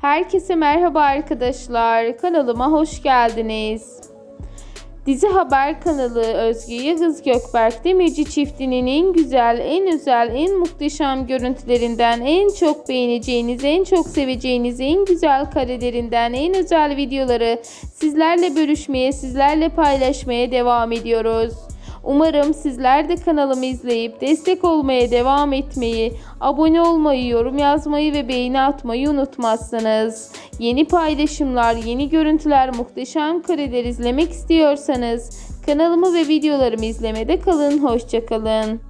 Herkese merhaba arkadaşlar. Kanalıma hoş geldiniz. Dizi Haber kanalı Özge Yıldız Gökberk Demirci çiftinin en güzel, en özel, en muhteşem görüntülerinden, en çok beğeneceğiniz, en çok seveceğiniz, en güzel karelerinden, en özel videoları sizlerle bölüşmeye, sizlerle paylaşmaya devam ediyoruz. Umarım sizler de kanalımı izleyip destek olmaya devam etmeyi, abone olmayı, yorum yazmayı ve beğeni atmayı unutmazsınız. Yeni paylaşımlar, yeni görüntüler, muhteşem kareler izlemek istiyorsanız kanalımı ve videolarımı izlemede kalın. Hoşçakalın.